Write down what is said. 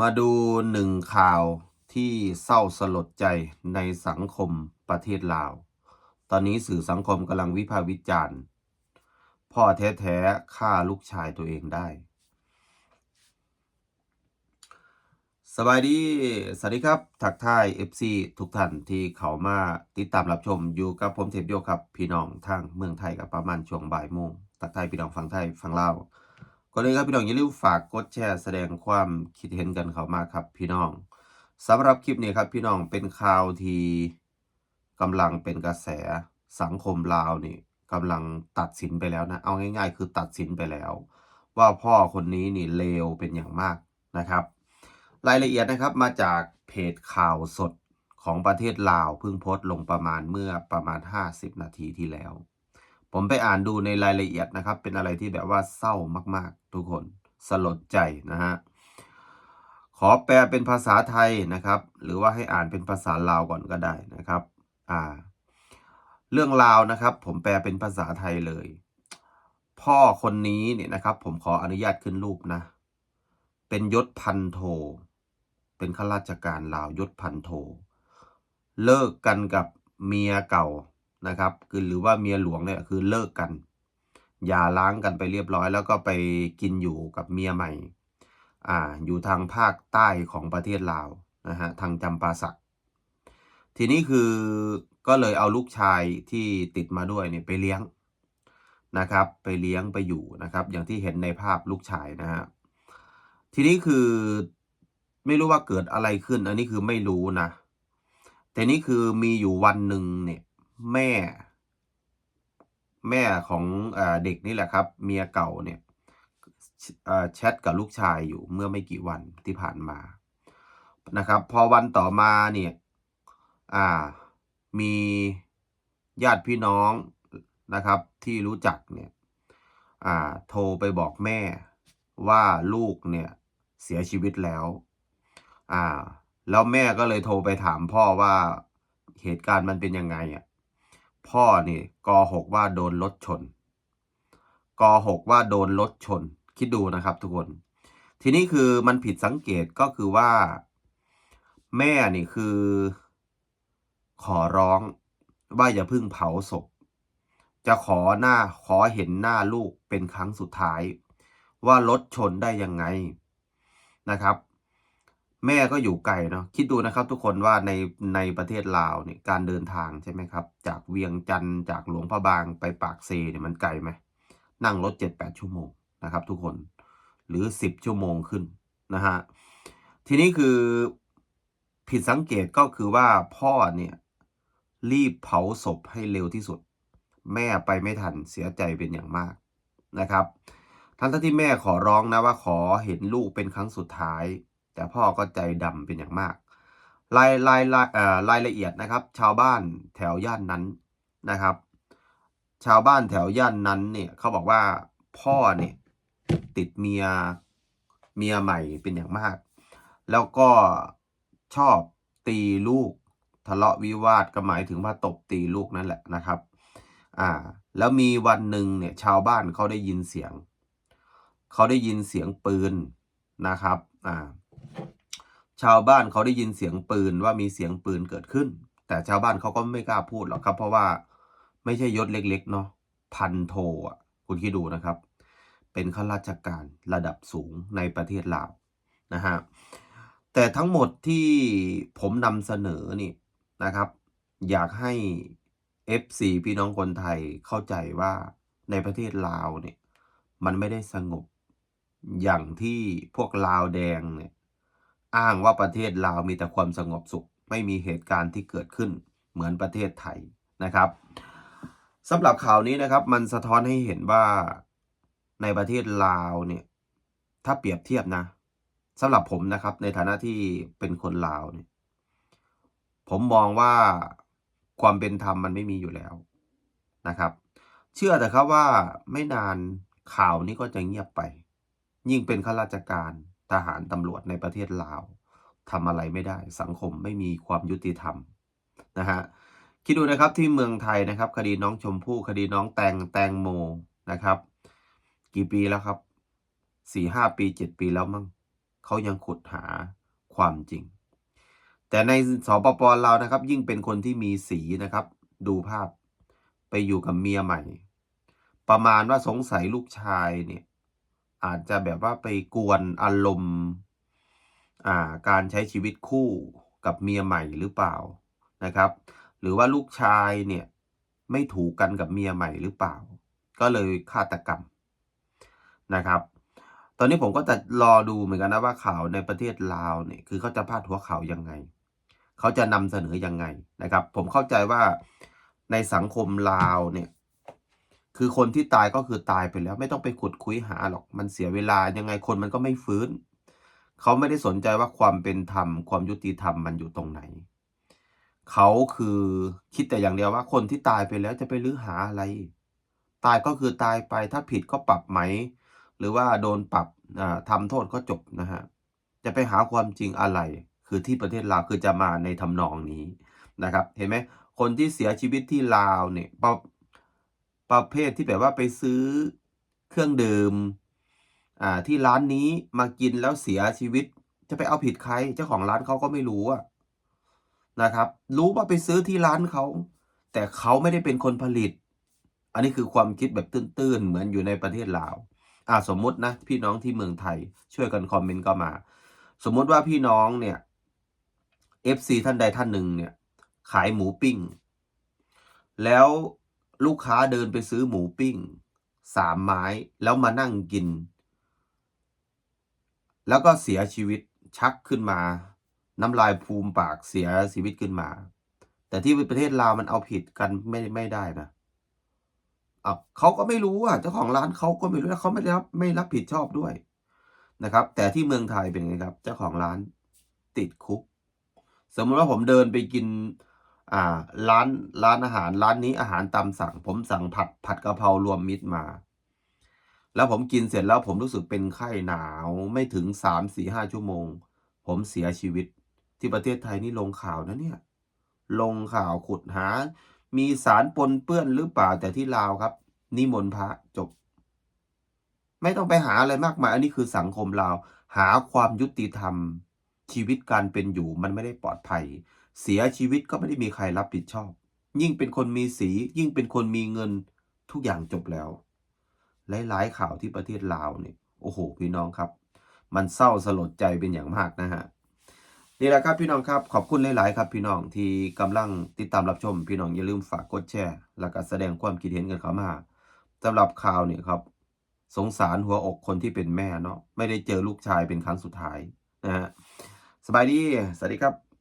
มาดูหนึ่งข่าวที่เศร้าสลดใจในสังคมประเทศลาว ตอนนี้สื่อสังคมกำลังวิพากษ์วิจารณ์ พ่อแท้ๆฆ่าลูกชายตัวเองได้ สบายดี สวัสดีครับ ทักทาย FC ทุกท่านที่เขามาติดตามรับชมอยู่กับผมเทพโยครับ พี่น้องทางเมืองไทยกับประมาณช่วงบ่ายโมงทักทายพี่น้องฟังไทยฟังลาว ก็เลยครับพี่น้องอย่าลืมฝากกดแชร์แสดงความคิดเห็นกันเข้ามาครับพี่น้องสำหรับคลิปนี้ครับพี่น้องเป็นข่าวที่กำลังเป็นกระแสสังคมลาวนี่กำลังตัดสินไปแล้วนะ เอาง่าย ๆ คือตัดสินไปแล้ว ว่าพ่อคนนี้นี่เลวเป็นอย่างมากนะครับ รายละเอียดนะครับมาจากเพจข่าวสดของประเทศลาวเพิ่งโพสต์ลงประมาณเมื่อประมาณ 50 นาทีที่แล้ว ผมไปอ่านดูในรายละเอียดนะครับ เป็นอะไรที่แบบว่าเศร้ามาก ๆ ทุกคนสลดใจนะฮะขอแปลเป็นภาษาไทยนะครับ หรือว่าให้อ่านเป็นภาษาลาวก่อนก็ได้นะครับอ่าเรื่องราวนะครับ ผมแปลเป็นภาษาไทยเลย พ่อคนนี้เนี่ยนะครับ ผมขออนุญาตขึ้นรูปนะ เป็นยศพันโท เป็นข้าราชการลาวยศพันโท เลิกกันกับเมียเก่า นะครับ คือหรือว่าเมียหลวงเนี่ยคือเลิกกันอย่าล้างกันไปเรียบร้อย แล้วก็ไปกินอยู่กับเมียใหม่อ่าอยู่ทางภาคใต้ของประเทศลาวนะฮะทางจำปาสัก ทีนี้คือก็เลยเอาลูกชายที่ติดมาด้วยเนี่ยไปเลี้ยงนะครับ ไปเลี้ยงไปอยู่นะครับ อย่างที่เห็นในภาพลูกชายนะฮะทีนี้คือไม่รู้ว่าเกิดอะไรขึ้น อันนี้คือไม่รู้นะแต่นี่คือมีอยู่วันหนึ่งเนี่ย แม่ แม่ของเอเด็กนี่แหละครับ เมียเก่าเนี่ยแชทกับลูกชายอยู่เมื่อไม่กี่วันที่ผ่านมานะครับ พอวันต่อมาเนี่ยอ่ามีญาติพี่น้องนะครับ ที่รู้จักเนี่ยอ่าโทรไปบอกแม่ว่าลูกเนี่ยเสียชีวิตแล้วอ่าแล้วแม่ก็เลยโทรไปถามพ่อว่าเหตุการณ์มันเป็นยังไงอะ พ่อนี่กหกว่าโดนรถชนกหกว่าโดนรถชน คิดดูนะครับทุกคน ทีนี้คือมันผิดสังเกตก็คือว่า แม่นี่คือ ขอร้องว่าอย่าพิ่งเผาศพ จะขอหน้าขอเห็นหน้าลูกเป็นครั้งสุดท้าย ว่ารถชนได้ยังไงนะครับ แม่ก็อยู่ไกลเนาะคิดดูนะครับ ทุกคนว่าในในประเทศลาวเนี่ยการเดินทางใช่ไหมครับ จากเวียงจันทร์จากหลวงพระบางไปปากเซเนี่ยมันไกลไหมนั่งรถเจ็ดแปดชั่วโมงนะครับ ทุกคนหรือสิบชั่วโมงขึ้นนะฮะทีนี้คือผิดสังเกตก็คือว่าพ่อเนี่ยรีบเผาศพให้เร็วที่สุด แม่ไปไม่ทันเสียใจเป็นอย่างมากนะครับ ทั้งที่แม่ขอร้องนะว่าขอเห็นลูกเป็นครั้งสุดท้าย แต่พ่อก็ใจดำเป็นอย่างมาก รายรายรายรายละเอียดนะครับ ชาวบ้านแถวย่านนั้นนะครับ ชาวบ้านแถวย่านนั้นเนี่ยเขาบอกว่าพ่อเนี่ยติดเมียเมียใหม่เป็นอย่างมาก แล้วก็ชอบตีลูกทะเลาะวิวาทก็หมายถึงว่าตบตีลูกนั่นแหละนะครับ อ่า แล้วมีวันหนึ่งเนี่ยชาวบ้านเขาได้ยินเสียง เขาได้ยินเสียงปืนนะครับ อ่า ชาวบ้านเขาได้ยินเสียงปืนว่ามีเสียงปืนเกิดขึ้น แต่ชาวบ้านเขาก็ไม่กล้าพูดหรอกครับ เพราะว่าไม่ใช่ยศเล็ก ๆ เนาะพันโทอะคุณคิดดูนะครับ เป็นข้าราชการระดับสูงในประเทศลาวนะฮะแต่ทั้งหมดที่ผมนำเสนอนี่นะครับ อยากให้ FC พี่น้องคนไทยเข้าใจว่าในประเทศลาวเนี่ย มันไม่ได้สงบอย่างที่พวกลาวแดงเนี่ย อ้างว่าประเทศลาวมีแต่ความสงบสุข ไม่มีเหตุการณ์ที่เกิดขึ้นเหมือนประเทศไทยนะครับสำหรับข่าวนี้นะครับมันสะท้อนให้เห็นว่าในประเทศลาวเนี่ยถ้าเปรียบเทียบนะสำหรับผมนะครับในฐานะที่เป็นคนลาวเนี่ยผมมองว่าความเป็นธรรมมันไม่มีอยู่แล้วนะครับ เชื่อแต่ครับว่าไม่นานข่าวนี้ก็จะเงียบไป ยิ่งเป็นข้าราชการ ทหารตำรวจในประเทศลาวทำอะไรไม่ได้ สังคมไม่มีความยุติธรรมนะฮะคิดดูนะครับที่เมืองไทยนะครับ คดีน้องชมพู่คดีน้องแตงแตงโมนะครับ กี่ปีแล้วครับสี่ห้าปีเจ็ดปีแล้วมั้งเขายังขุดหาความจริง แต่ในสปปลานะครับ ยิ่งเป็นคนที่มีสีนะครับ ดูภาพไปอยู่กับเมียใหม่ ประมาณว่าสงสัยลูกชายเนี่ย อาจจะแบบว่าไปกวนอารมณ์อ่าการใช้ชีวิตคู่กับเมียใหม่หรือเปล่านะครับ หรือว่าลูกชายเนี่ยไม่ถูกกันกับเมียใหม่หรือเปล่า ก็เลยฆาตกรรมนะครับ ตอนนี้ผมก็จะรอดูเหมือนกันนะว่าข่าวในประเทศลาวเนี่ยคือเขาจะพาดหัวข่าวยังไง เขาจะนำเสนอยังไงนะครับ ผมเข้าใจว่าในสังคมลาวเนี่ย คือคนที่ตายก็คือตายไปแล้ว ไม่ต้องไปขุดคุยหาหรอกมันเสียเวลายังไงคนมันก็ไม่ฟื้น เขาไม่ได้สนใจว่าความเป็นธรรม ความยุติธรรมมันอยู่ตรงไหน เขาคือคิดแต่อย่างเดียวว่าคนที่ตายไปแล้วจะไปลื้อหาอะไร ตายก็คือตายไปถ้าผิดก็ปรับไหม หรือว่าโดนปรับอ่าทำโทษก็จบนะฮะจะไปหาความจริงอะไร คือที่ประเทศลาวคือจะมาในทำนองนี้นะครับ เห็นไหมคนที่เสียชีวิตที่ลาวเนี่ย ประเภทที่แบบว่าไปซื้อเครื่องดื่มอ่าที่ร้านนี้มากินแล้วเสียชีวิต จะไปเอาผิดใคร เจ้าของร้านเขาก็ไม่รู้อะนะครับ รู้ว่าไปซื้อที่ร้านเขา แต่เขาไม่ได้เป็นคนผลิต อันนี้คือความคิดแบบตื้นๆ เหมือนอยู่ในประเทศลาวอ่าสมมตินะ พี่น้องที่เมืองไทย ช่วยกันคอมเมนต์ก็มา สมมติว่าพี่น้องเนี่ย FC ท่านใดท่านหนึ่งเนี่ย ขายหมูปิ้ง แล้ว ลูกค้าเดินไปซื้อหมูปิ้งสามไม้แล้วมานั่งกิน แล้วก็เสียชีวิตชักขึ้นมา น้ำลายภูมิปากเสียชีวิตขึ้นมา แต่ที่ประเทศลาวมันเอาผิดกันไม่ไม่ได้นะอะเขาก็ไม่รู้อะเจ้าของร้านเขาก็ไม่รู้แล้วเขาไม่ได้รับไม่รับผิดชอบด้วยนะครับ แต่ที่เมืองไทยเป็นไงครับ เจ้าของร้านติดคุก สมมติว่าผมเดินไปกิน อ่าร้านร้านอาหารร้านนี้อาหารตามสั่ง ผมสั่งผัดผัดกะเพรารวมมิตรมา แล้วผมกินเสร็จแล้วผมรู้สึกเป็นไข้หนาวไม่ถึงสามสี่ห้าชั่วโมง ผมเสียชีวิต ที่ประเทศไทยนี่ลงข่าวนะเนี่ย ลงข่าวขุดหา มีสารปนเปื้อนหรือเปล่าแต่ที่ลาวครับ นิมนต์พระจบ ไม่ต้องไปหาอะไรมากมาย อันนี้คือสังคมลาว หาความยุติธรรม ชีวิตการเป็นอยู่มันไม่ได้ปลอดภัย เสียชีวิตก็ไม่ได้มีใครรับผิดชอบ ยิ่งเป็นคนมีสี ยิ่งเป็นคนมีเงินทุกอย่างจบแล้ว หลายๆข่าวที่ประเทศลาวเนี่ยโอ้โหพี่น้องครับ มันเศร้าสลดใจเป็นอย่างมากนะฮะนี่แหละครับพี่น้องครับขอบคุณหลาย ๆ ครับพี่น้องที่กำลังติดตามรับชม พี่น้องอย่าลืมฝากกดแชร์แล้วก็แสดงความคิดเห็นกันเข้ามาสำหรับข่าวเนี่ยครับ สงสารหัวอกคนที่เป็นแม่เนาะไม่ได้เจอลูกชายเป็นครั้งสุดท้ายนะฮะสบายดีสวัสดีครับ